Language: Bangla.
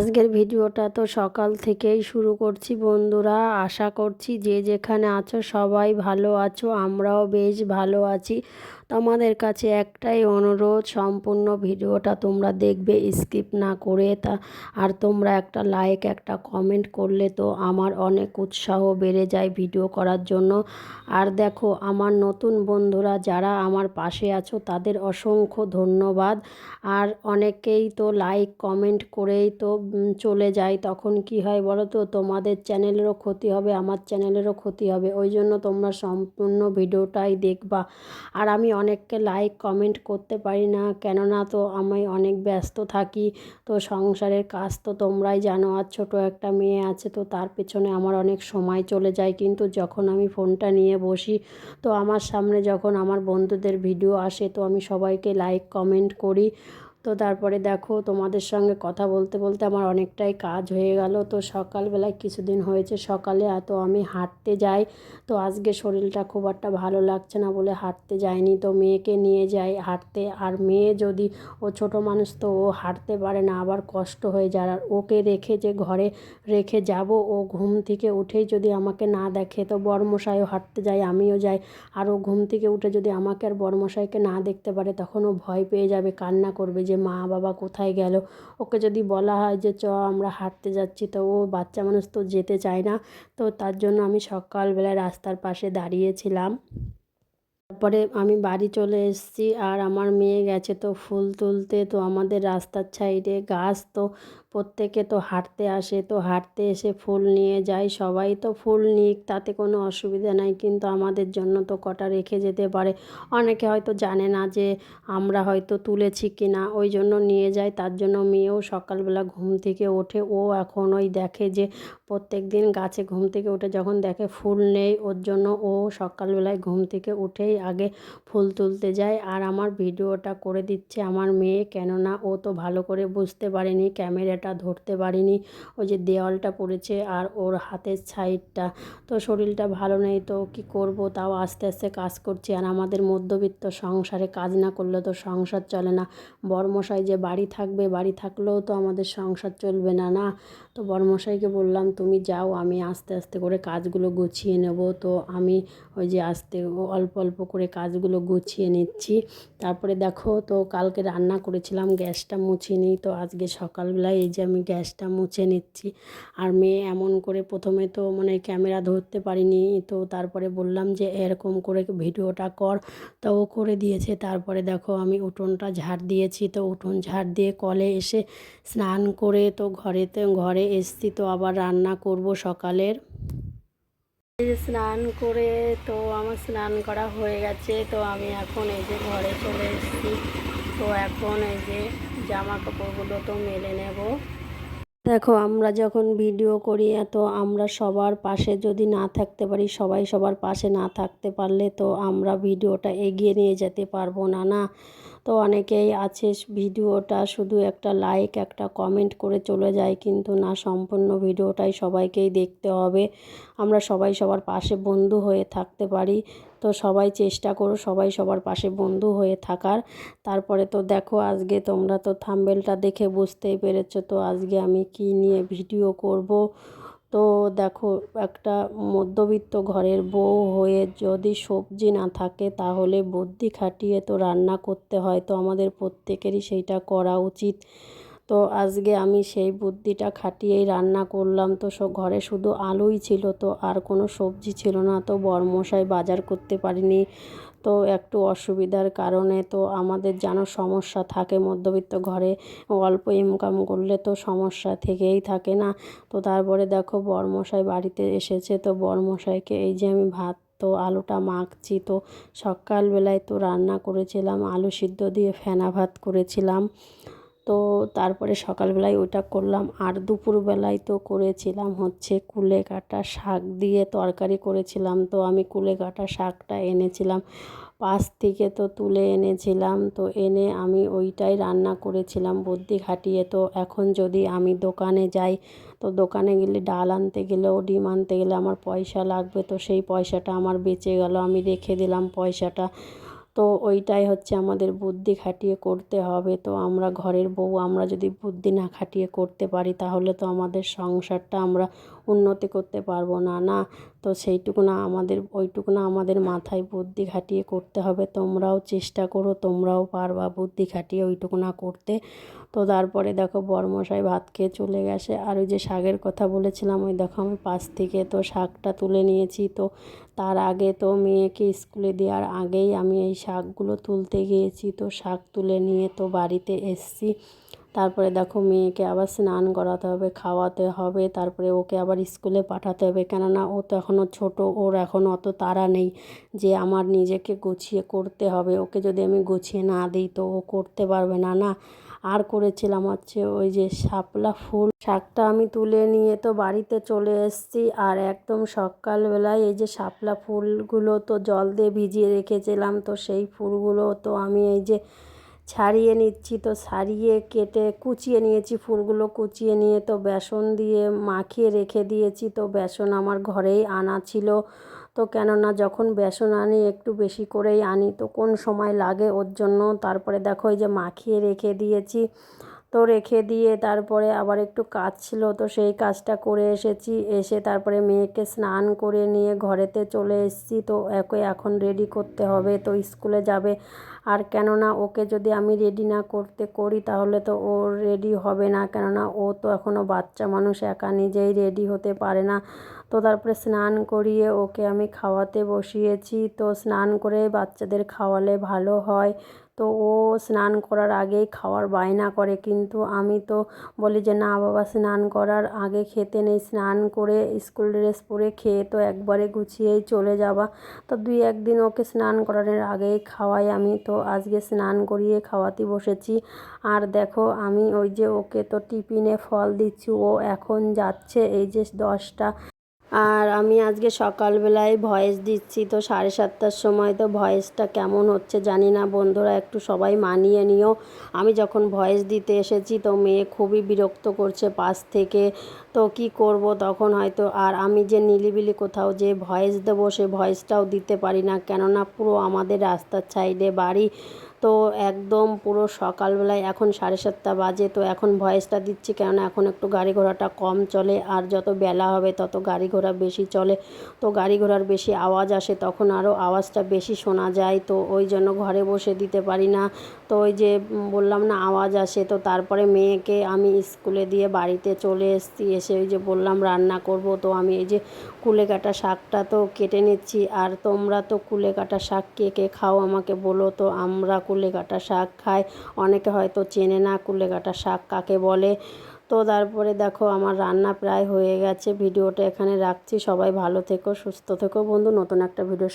আজকের ভিডিওটা তো সকাল থেকেই শুরু করছি বন্ধুরা। আশা করছি যে যেখানে আছো সবাই ভালো আছো, আমরাও বেশ ভালো আছি। তোমাদের কাছে একটাই অনুরোধ, সম্পূর্ণ ভিডিওটা তোমরা দেখবে, স্কিপ না করে তা, আর তোমরা একটা লাইক একটা কমেন্ট করলে তো আমার অনেক উৎসাহ বেড়ে যায় ভিডিও করার জন্য। আর দেখো, আমার নতুন বন্ধুরা যারা আমার পাশে আছো, তাদের অসংখ্য ধন্যবাদ। আর অনেকেই তো লাইক কমেন্ট করেই তো চলে যায়। তখন কি হয় বলো তো তোমাদের চ্যানেলেরও ক্ষতি হবে, আমার চ্যানেলেরও ক্ষতি হবে। ওই জন্য তোমরা সম্পূর্ণ ভিডিওটাই দেখবা। আর আমি অনেককে লাইক কমেন্ট করতে পারি না। কেননা তো আমি অনেক ব্যস্ত থাকি, তো সংসারের কাজ তো তোমরাই জানো, আর ছোটো একটা মেয়ে আছে, তো তার পেছনে আমার অনেক সময় চলে যায়। কিন্তু যখন আমি ফোনটা নিয়ে বসি, তো আমার সামনে যখন আমার বন্ধুদের ভিডিও আসে, তো আমি সবাইকে লাইক কমেন্ট করি। তো তারপরে দেখো তোমাদের সঙ্গে কথা বলতে বলতে আমার অনেকটাই কাজ হয়ে গেল। তো সকালবেলায় কিছুদিন হয়েছে, সকালে এত আমি হাঁটতে যাই, তো আজকে শরীরটা খুব একটা ভালো লাগছে না বলে হাঁটতে যাইনি। তো মেয়েকে নিয়ে যাই হাঁটতে, আর মেয়ে যদি ও ছোট মানুষ তো ও হাঁটতে পারে না, আবার কষ্ট হয়ে যায়। আর ওকে রেখে যে ঘরে রেখে যাব, ও ঘুম থেকে উঠেই যদি আমাকে না দেখে, তো বরমশাইও হাঁটতে যায়, আমিও যাই। আর ও ঘুম থেকে উঠে যদি আমাকে আর বরমশাইকে না দেখতে পারে, তখন ও ভয় পেয়ে যাবে, কান্না করবে যে মা বাবা কোথায় গেল? ওকে যদি বলা হয় যে, চ, আমরা হাঁটতে যাচ্ছি। তো ও বাচ্চা মানুষ তো যেতে চায় না। তো তার জন্য আমি সকালবেলায় রাস্তার পাশে দাঁড়িয়েছিলাম। তারপরে আমি বাড়ি চলে এসেছি আর আমার মেয়ে গেছে তো ফুল তুলতে, তো আমাদের রাস্তার সাইডে গাছ তো প্রত্যেকে তো হাঁটতে আসে, তো হাঁটতে এসে ফুল নিয়ে যায়, সবাই তো ফুল নিক, তাতে কোনো অসুবিধা নাই, কিন্তু আমাদের জন্য তো কটা রেখে যেতে পারে। অনেকে হয়তো জানে না যে আমরা হয়তো তুলেছি কি না ওই জন্য নিয়ে যায়, তার জন্য মেয়েও সকালবেলা ঘুম থেকে ওঠে, ও এখন ওই দেখে যে প্রত্যেক দিন গাছে ঘুম থেকে উঠে, যখন দেখে ফুল নেই, ওর জন্য ও সকালবেলায় ঘুম থেকে উঠেই আগে ফুল তুলতে যায় আর আমার ভিডিওটা করে দিচ্ছে আমার মেয়ে। কেননা ও তো ভালো করে বুঝতে পারেনি, ক্যামেরাটা ধরতে পারিনি, ওই যে দেওয়ালটা পড়েছে আর ওর হাতের সাইডটা। তো শরীরটা ভালো নেই, তো কি করব? তাও আস্তে আস্তে কাজ করছি আর আমাদের মধ্যবিত্ত সংসারে কাজ না করলে তো সংসার চলে না। বরমশাই যে বাড়ি থাকবে, বাড়ি থাকলেও তো আমাদের সংসার চলবে না না? তো বরমশাইকে বললাম, তুমি যাও, আমি আস্তে আস্তে করে কাজগুলো গুছিয়ে নেব। তো আমি ওই যে আস্তে অল্প অল্প করে কাজগুলো গুছিয়ে নিচ্ছি। তারপরে দেখো, তো কালকে রান্না করেছিলাম, গ্যাসটা মুছে নিই। তো আজকে সকালবেলায় এই যে আমি গ্যাসটা মুছে নিচ্ছি। আর মেয়ে এমন করে প্রথমে তো মানে ক্যামেরা ধরতে পারিনি। তো তারপরে বললাম যে, এরকম করে ভিডিওটা কর। তো ও করে দিয়েছে। তারপরে দেখো, আমি উঠোনটা ঝাড় দিয়েছি। তো উঠোন ঝাড় দিয়ে কলে এসে স্নান করে তো ঘরেতে, ঘরে এসছি তো আবার রান্না করব সকালের। স্নান করে তো আমার স্নান করা হয়ে গেছে, তো আমি এখন এই যে ঘরে চলে এসেছি। তো এখন এই যে জামা কাপড়গুলো তো মেলে নেব। দেখো, আমরা যখন ভিডিও করি, এত আমরা সবার পাশে যদি না থাকতে পারি, সবাই সবার পাশে না থাকতে পারলে তো আমরা ভিডিওটা এগিয়ে নিয়ে যেতে পারব না না? তো অনেকেই আছে, ভিডিওটা শুধু একটা লাইক একটা কমেন্ট করে চলে যায়, কিন্তু না, সম্পূর্ণ ভিডিওটাই সবাইকেই দেখতে হবে। আমরা সবাই সবার পাশে বন্ধু হয়ে থাকতে পারি। তো সবাই চেষ্টা করো, সবাই সবার পাশে বন্ধু হয়ে থাকার। তারপরে তো দেখো আজকে তোমরা তো থাম্বেলটা দেখে বুঝতেই পেরেছ তো আজকে আমি কি নিয়ে ভিডিও করব। তো দেখো একটা মধ্যবিত্ত ঘরের বউ হয়ে যদি সবজি না থাকে তাহলে বুদ্ধি খাটিয়ে তো রান্না করতে হয়, তো আমাদের প্রত্যেকেরই সেইটা করা উচিত। তো আজকে আমি সেই বুদ্ধিটা খাটিয়েই রান্না করলাম। তো ঘরে শুধু আলুই ছিল তো, আর কোনো সবজি ছিল না। তো বরমশাই বাজার করতে পারিনি। তো একটু অসুবিধার কারণে তো আমাদের যেন সমস্যা থাকে মধ্যবিত্ত ঘরে, অল্প ইনকাম করলে তো সমস্যা থেকেই থাকে না। তো তারপরে দেখো, বরমশাই বাড়িতে এসেছে। তো বরমশাইকে এই যে আমি ভাত তো আলুটা মাখছি তো, সকালবেলায় তো রান্না করেছিলাম। আলু সিদ্ধ দিয়ে ফেনা ভাত করেছিলাম। তো তারপরে সকালবেলায় ওইটা করলাম। আর দুপুরবেলায় তো করেছিলাম হচ্ছে কুলে কাটা শাক দিয়ে তরকারি করেছিলাম। তো আমি কুলে কাটা শাকটা এনেছিলাম। পাশ থেকে তো তুলে এনেছিলাম। তো এনে আমি ওইটাই রান্না করেছিলাম বুদ্ধি খাটিয়ে। তো এখন যদি আমি দোকানে যাই, তো দোকানে গেলে ডাল আনতে গেলেও ডিম আনতে গেলে আমার পয়সা লাগবে। তো সেই পয়সাটা আমার বেঁচে গেল। আমি রেখে দিলাম পয়সাটা। তো ওইটাই হচ্ছে আমাদের বুদ্ধি খাটিয়ে করতে হবে। তো আমরা ঘরের বউ, আমরা যদি বুদ্ধি না খাটিয়ে করতে পারি, তাহলে তো আমাদের সংসারটা আমরা উন্নতি করতে পারব না না? তো সেইটুকু না আমাদের, ওইটুকু না আমাদের মাথায় বুদ্ধি খাটিয়ে করতে হবে। তোমরাও চেষ্টা করো, তোমরাও পারবা বুদ্ধি খাটিয়ে ওইটুকু না করতে। তো তারপরে দেখো বরমশাই ভাত খেয়ে চলে গেছে। আর ওই যে শাকের কথা বলেছিলাম, ওই দেখো আমি পাশ থেকে তো শাকটা তুলে নিয়েছি। তো তার আগে তো মেয়েকে স্কুলে দেওয়ার আগেই আমি এই শাকগুলো তুলতে গিয়েছি। তো শাক তুলে নিয়ে তো বাড়িতে এসছি। তারপরে দেখো মেয়েকে আবার স্নান করাতে হবে, খাওয়াতে হবে। তারপরে ওকে আবার স্কুলে পাঠাতে হবে। কেননা ও তো এখনও ছোটো, ওর এখন অত তাড়া নেই যে আমার নিজেকে গুছিয়ে করতে হবে। ওকে যদি আমি গুছিয়ে না দিই তো ও করতে পারবে না না। আর করেছিলাম হচ্ছে ওই যে শাপলা ফুল। শাকটা আমি তুলে নিয়ে তো বাড়িতে চলে এসেছি আর একদম সকালবেলায় এই যে শাপলা ফুলগুলো তো জল দিয়ে ভিজিয়ে রেখেছিলাম, তো সেই ফুলগুলো তো আমি এই যে ছাড়িয়ে নিচ্ছি, তো ছাড়িয়ে কেটে কুচিয়ে নিয়েছি ফুলগুলো। কুচিয়ে নিয়ে তো বেসন দিয়ে মাখিয়ে রেখে দিয়েছি, তো বেসন আমার ঘরেই আনা ছিল। তো কেননা যখন বেসন আনি একটু বেশি করেই আনি, তো কোন সময় লাগে ওর জন্য? তারপরে দেখো এই যে মাখিয়ে রেখে দিয়েছি। তো রেখে দিয়ে তারপরে আবার একটু কাজ ছিল, তো সেই কাজটা করে এসেছি। এসে তারপরে মেয়েকে স্নান করে নিয়ে ঘরেতে চলে এসেছি। তো একে এখন রেডি করতে হবে। তো স্কুলে যাবে। আর কেননা ওকে যদি আমি রেডি না করতে করি, তাহলে তো ও রেডি হবে না। কেননা ও তো এখনও বাচ্চা মানুষ, একা নিজেই রেডি হতে পারে না। তো তারপরে স্নান করিয়ে ওকে আমি খাওয়াতে বসিয়েছি। তো স্নান করে বাচ্চাদের খাওয়ালে ভালো হয়। তো ও স্নান করার আগেই খাওয়ার বায়না করে। কিন্তু আমি তো বলি যে, না বাবা, স্নান করার আগে খেতে নেই। স্নান করে স্কুল ড্রেস পরে খেয়ে তো একবারে গুছিয়েই চলে যাবা। তো দুই একদিন ওকে স্নান করানোর আগেই খাওয়াই আমি। তো আজকে স্নান করিয়ে খাওয়াতে বসেছি। আর দেখো, আমি ওই যে ওকে তো টিফিনে ফল দিচ্ছি, ও এখন যাচ্ছে এই যে দশটা আর আমি আজকে সকালবেলায় ভয়েস দিচ্ছি, তো সাড়ে সাতটার সময় তো ভয়েসটা কেমন হচ্ছে জানি না। বন্ধুরা, একটু সবাই মানিয়ে নিও। আমি যখন ভয়েস দিতে এসেছি, তো মেয়ে খুবই বিরক্ত করছে পাশ থেকে। তো কি করব তখন হয়তো, আর আমি যে নিলিবিলি কোথাও যে ভয়েস দেবো, সে ভয়েসটাও দিতে পারি না। কেননা পুরো আমাদের রাস্তার সাইডে বাড়ি তো একদম পুরো সকালবেলায় এখন সাড়ে সাতটা বাজে, তো এখন ভয়েসটা দিচ্ছি কেননা এখন একটু গাড়ি ঘোড়াটা কম চলে আর যত বেলা হবে তত গাড়ি ঘোড়া বেশি চলে। তো গাড়ি ঘোড়ার বেশি আওয়াজ আসে তখন আরও আওয়াজটা বেশি শোনা যায়, তো ওই জন্য ঘরে বসে দিতে পারি না। তো ওই যে বললাম না আওয়াজ আসে, তো তারপরে মেয়েকে আমি স্কুলে দিয়ে বাড়িতে চলে এসেছি, এসে ওই যে বললাম রান্না করব, তো আমি এই যে কুলে কাটা শাকটা তো কেটে নিচ্ছি, আর তোমরা তো কুলে কাটা শাক কে কে খাও আমাকে বলো, তো আমরা কুলে কাটা শাক খায়। অনেকে হয়তো চেনে না কুলে কাটা শাক কাকে বলে। তো তারপরে দেখো আমার রান্না প্রায় হয়ে গেছে। ভিডিওটা এখানে রাখছি। সবাই ভালো থেকো, সুস্থ থেকো। বন্ধু, নতুন একটা ভিডিওর